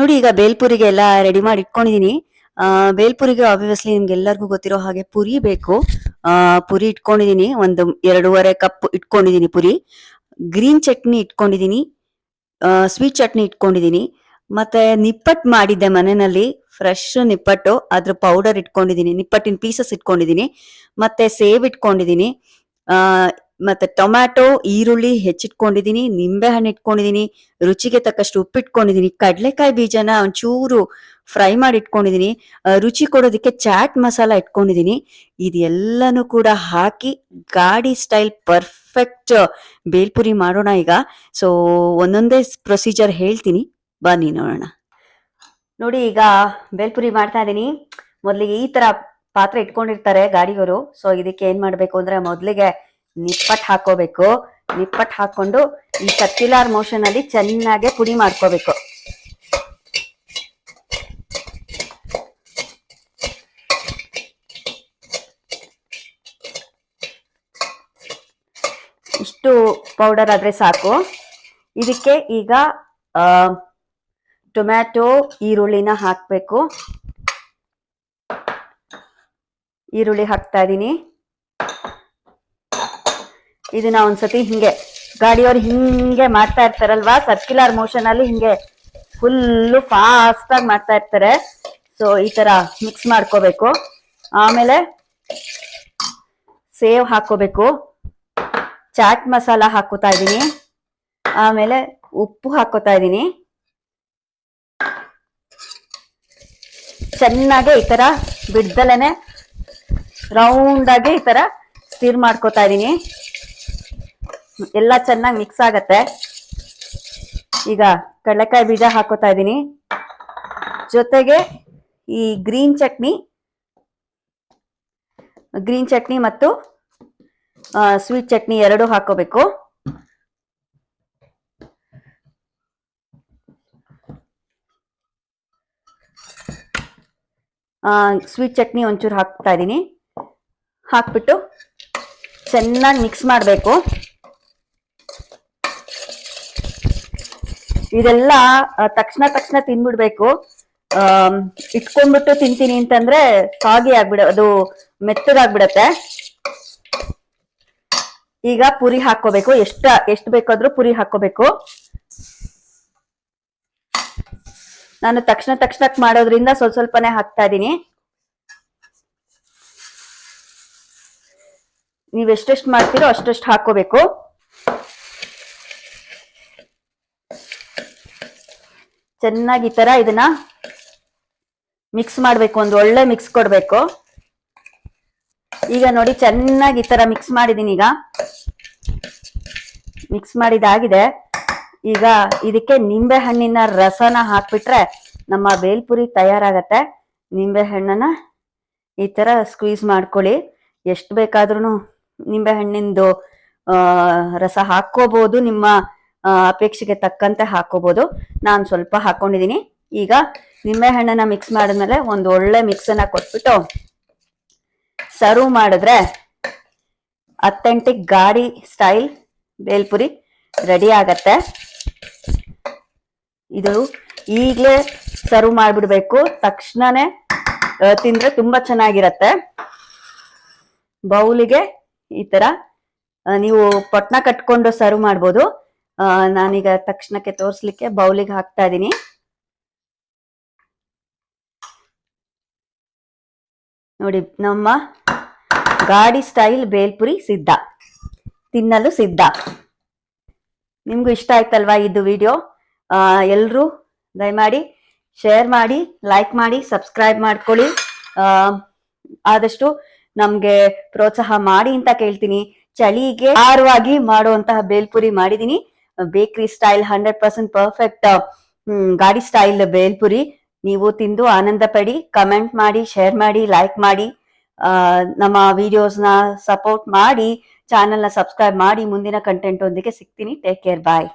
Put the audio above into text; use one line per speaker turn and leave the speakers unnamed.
ನೋಡಿ, ಈಗ ಬೇಲ್ಪುರಿಗೆ ಎಲ್ಲ ರೆಡಿ ಮಾಡಿ ಇಟ್ಕೊಂಡಿದೀನಿ. ಬೇಲ್ಪುರಿಗೆ ಆಬ್ವಿಯಸ್ಲಿ ನಿಮ್ಗೆ ಎಲ್ಲರಿಗೂ ಗೊತ್ತಿರೋ ಹಾಗೆ ಪುರಿ ಬೇಕು. ಪುರಿ ಇಟ್ಕೊಂಡಿದೀನಿ. ಒಂದು ಎರಡೂವರೆ ಕಪ್ ಇಟ್ಕೊಂಡಿದೀನಿ ಪುರಿ. ಗ್ರೀನ್ ಚಟ್ನಿ ಇಟ್ಕೊಂಡಿದೀನಿ. ಸ್ವೀಟ್ ಚಟ್ನಿ ಇಟ್ಕೊಂಡಿದೀನಿ. ಮತ್ತೆ ನಿಪ್ಪಟ್ ಮಾಡಿದ್ದೆ ಮನೆಯಲ್ಲಿ. ಫ್ರೆಶ್ ನಿಪ್ಪಟ್ಟು. ಅದ್ರ ಪೌಡರ್ ಇಟ್ಕೊಂಡಿದೀನಿ. ನಿಪ್ಪಟ್ಟಿನ ಪೀಸಸ್ ಇಟ್ಕೊಂಡಿದೀನಿ. ಮತ್ತೆ ಸೇವ್ ಇಟ್ಕೊಂಡಿದೀನಿ. ಆ ಮತ್ತೆ ಟೊಮ್ಯಾಟೊ, ಈರುಳ್ಳಿ ಹೆಚ್ಚಿಟ್ಕೊಂಡಿದೀನಿ ನಿಂಬೆ ಹಣ್ಣು ಇಟ್ಕೊಂಡಿದೀನಿ, ರುಚಿಗೆ ತಕ್ಕಷ್ಟು ಉಪ್ಪು ಇಟ್ಕೊಂಡಿದೀನಿ ಕಡ್ಲೆಕಾಯಿ ಬೀಜನ ಒಂಚೂರು ಫ್ರೈ ಮಾಡಿ ಇಟ್ಕೊಂಡಿದೀನಿ ರುಚಿ ಕೊಡೋದಕ್ಕೆ ಚಾಟ್ ಮಸಾಲ ಇಟ್ಕೊಂಡಿದೀನಿ. ಇದೆಲ್ಲನೂ ಕೂಡ ಹಾಕಿ ಗಾಡಿ ಸ್ಟೈಲ್ ಪರ್ಫೆಕ್ಟ್ ಬೇಲ್ಪುರಿ ಮಾಡೋಣ ಈಗ. ಸೊ, ಒಂದೊಂದೇ ಪ್ರೊಸೀಜರ್ ಹೇಳ್ತೀನಿ. ಬನ್ನಿ ನೋಡೋಣ. ನೋಡಿ ಈಗ ಬೇಲ್ಪುರಿ ಮಾಡ್ತಾ ಇದ್ದೀನಿ ಮೊದಲಿಗೆ ಈ ತರ ಪಾತ್ರೆ ಇಟ್ಕೊಂಡಿರ್ತಾರೆ ಗಾಡಿಯವರು ಸೊ ಇದಕ್ಕೆ ಏನ್ ಮಾಡ್ಬೇಕು ಅಂದ್ರೆ ಮೊದಲಿಗೆ ನಿಪ್ಪಟ್ ಹಾಕೋಬೇಕು. ನಿಪ್ಪಟ್ ಹಾಕೊಂಡು ಈ ಸರ್ಕ್ಯುಲರ್ ಮೋಷನ್ ಅಲ್ಲಿ ಚೆನ್ನಾಗೆ ಪುಡಿ ಮಾಡ್ಕೋಬೇಕು. ಇಷ್ಟು ಪೌಡರ್ ಆದ್ರೆ ಸಾಕು. ಇದಕ್ಕೆ ಈಗ ಟೊಮ್ಯಾಟೊ, ಈರುಳ್ಳಿನ ಹಾಕ್ಬೇಕು. ಈರುಳ್ಳಿ ಹಾಕ್ತಾ ಇದ್ದೀನಿ ಇದನ್ನ ಒಂದ್ಸತಿ ಹಿಂಗೆ, ಗಾಡಿಯವ್ರು ಹಿಂಗೆ ಮಾಡ್ತಾ ಇರ್ತಾರಲ್ವಾ? ಸರ್ಕ್ಯುಲರ್ ಮೋಷನ್ ಅಲ್ಲಿ ಹಿಂಗೆ ಫುಲ್ಲು ಫಾಸ್ಟ್ ಆಗಿ ಮಾಡ್ತಾ ಇರ್ತಾರೆ. ಸೊ ಈ ತರ ಮಿಕ್ಸ್ ಮಾಡ್ಕೋಬೇಕು. ಆಮೇಲೆ ಸೇವ್ ಹಾಕೋಬೇಕು ಚಾಟ್ ಮಸಾಲ ಹಾಕೋತಾ ಇದ್ದೀನಿ ಆಮೇಲೆ ಉಪ್ಪು ಹಾಕೋತಾ ಇದ್ದೀನಿ ಚೆನ್ನಾಗೆ ಈ ತರ ಬಿಡ್ದಲೇನೆ ರೌಂಡ್ ಆಗಿ ಈ ತರ ಸ್ಟಿರ್ ಮಾಡ್ಕೋತಾ ಇದೀನಿ ಎಲ್ಲ ಚೆನ್ನಾಗಿ ಮಿಕ್ಸ್ ಆಗತ್ತೆ. ಈಗ ಕಡಲೆಕಾಯಿ ಬೀಜ ಹಾಕೋತಾ ಇದೀನಿ ಜೊತೆಗೆ ಈ ಗ್ರೀನ್ ಚಟ್ನಿ ಗ್ರೀನ್ ಚಟ್ನಿ ಮತ್ತು ಸ್ವೀಟ್ ಚಟ್ನಿ ಎರಡು ಹಾಕೋಬೇಕು. ಸ್ವೀಟ್ ಚಟ್ನಿ ಒಂಚೂರು ಹಾಕ್ತಾ ಇದ್ದೀನಿ. ಹಾಕ್ಬಿಟ್ಟು ಚೆನ್ನಾಗಿ ಮಿಕ್ಸ್ ಮಾಡಬೇಕು. ಇದೆಲ್ಲ ತಕ್ಷಣ ತಕ್ಷಣ ತಿನ್ಬಿಡ್ಬೇಕು. ಇಟ್ಕೊಂಡ್ಬಿಟ್ಟು ತಿಂತೀನಿ ಅಂತಂದ್ರೆ ಸಾಗಿ ಆಗ್ಬಿಡ, ಅದು ಮೆತ್ತಗಾಗ್ಬಿಡತ್ತೆ. ಈಗ ಪುರಿ ಹಾಕೋಬೇಕು ಎಷ್ಟ, ಎಷ್ಟು ಬೇಕಾದ್ರೂ ಪುರಿ ಹಾಕೋಬೇಕು ನಾನು ತಕ್ಷಣ ತಕ್ಷಣಕ್ಕೆ ಮಾಡೋದ್ರಿಂದ ಸ್ವಲ್ಪ ಸ್ವಲ್ಪನೇ ಹಾಕ್ತಾ ಇದ್ದೀನಿ. ನೀವ್ ಎಷ್ಟೆಷ್ಟು ಮಾಡ್ತೀರೋ ಅಷ್ಟೆಷ್ಟು ಹಾಕೋಬೇಕು. ಚೆನ್ನಾಗಿ ಈ ತರ ಇದನ್ನ ಮಿಕ್ಸ್ ಮಾಡಬೇಕು, ಒಂದು ಒಳ್ಳೆ ಮಿಕ್ಸ್ ಕೊಡಬೇಕು. ಈಗ ನೋಡಿ ಚೆನ್ನಾಗಿ ಈ ತರ ಮಿಕ್ಸ್ ಮಾಡಿದೀನಿ ಈಗ. ಮಿಕ್ಸ್ ಮಾಡಿದಾಗಿದೆ. ಈಗ ಇದಕ್ಕೆ ನಿಂಬೆ ಹಣ್ಣಿನ ರಸನ ಹಾಕ್ಬಿಟ್ರೆ ನಮ್ಮ ಬೇಲ್ಪುರಿ ತಯಾರಾಗತ್ತೆ. ನಿಂಬೆ ಹಣ್ಣನ್ನ ಈ ತರ ಸ್ಕ್ವೀಸ್ ಮಾಡ್ಕೊಳ್ಳಿ. ಎಷ್ಟು ಬೇಕಾದ್ರೂ ನಿಂಬೆ ಹಣ್ಣಿಂದು ರಸ ಹಾಕೋಬಹುದು ನಿಮ್ಮ ಅಪೇಕ್ಷೆಗೆ ತಕ್ಕಂತೆ ಹಾಕೋಬಹುದು ನಾನು ಸ್ವಲ್ಪ ಹಾಕೊಂಡಿದ್ದೀನಿ ಈಗ ನಿಂಬೆ ಹಣ್ಣನ್ನ ಮಿಕ್ಸ್ ಮಾಡಿದ್ಮೇಲೆ ಒಂದು ಒಳ್ಳೆ ಮಿಕ್ಸ್ ಅನ್ನ ಕೊಟ್ಬಿಟ್ಟು ಸರ್ವ್ ಮಾಡಿದ್ರೆ ಅಥೆಂಟಿಕ್ ಗಾಡಿ ಸ್ಟೈಲ್ ಬೇಲ್ಪುರಿ ರೆಡಿ ಆಗತ್ತೆ. ಇದು ಈಗಲೇ ಸರ್ವ್ ಮಾಡಿಬಿಡ್ಬೇಕು. ತಕ್ಷಣನೇ ತಿಂದ್ರೆ ತುಂಬಾ ಚೆನ್ನಾಗಿರತ್ತೆ. ಬೌಲಿಗೆ ಈ ತರ. ನೀವು ಪೊಟ್ನ ಕಟ್ಕೊಂಡು ಸರ್ವ್ ಮಾಡ್ಬೋದು. ನಾನೀಗ ತಕ್ಷಣಕ್ಕೆ ತೋರಿಸ್ಲಿಕ್ಕೆ ಬೌಲಿಗೆ ಹಾಕ್ತಾ ಇದ್ದೀನಿ ನೋಡಿ, ನಮ್ಮ ಗಾಡಿ ಸ್ಟೈಲ್ ಬೇಲ್ಪುರಿ ಸಿದ್ಧ. ತಿನ್ನಲು ಸಿದ್ಧ. ನಿಮ್ಗೂ ಇಷ್ಟ ಆಯ್ತಲ್ವಾ ಇದು ವಿಡಿಯೋ ಎಲ್ಲರೂ ದಯಮಾಡಿ ಶೇರ್ ಮಾಡಿ ಲೈಕ್ ಮಾಡಿ ಸಬ್ಸ್ಕ್ರೈಬ್ ಮಾಡ್ಕೊಳ್ಳಿ. ಆದಷ್ಟು ನಮ್ಗೆ ಪ್ರೋತ್ಸಾಹ ಮಾಡಿ ಅಂತ ಕೇಳ್ತೀನಿ. ಚಳಿಗೆ ಆರವಾಗಿ ಮಾಡುವಂತಹ ಬೇಲ್ಪುರಿ ಮಾಡಿದೀನಿ. Bakery style hundred percent perfect ಗಾಡಿ ಸ್ಟೈಲ್ ಬೇಲ್ಪುರಿ. ನೀವು ತಿಂದು ಆನಂದ ಪಡಿ, ಕಮೆಂಟ್ ಮಾಡಿ, ಶೇರ್ ಮಾಡಿ, ಲೈಕ್ ಮಾಡಿ. ನಮ್ಮ ವಿಡಿಯೋಸ್ನ ಸಪೋರ್ಟ್ ಮಾಡಿ, ಚಾನೆಲ್ನ ಸಬ್ಸ್ಕ್ರೈಬ್ ಮಾಡಿ. ಮುಂದಿನ ಕಂಟೆಂಟ್ ಒಂದಿಗೆ ಸಿಗ್ತೀನಿ. Take care bye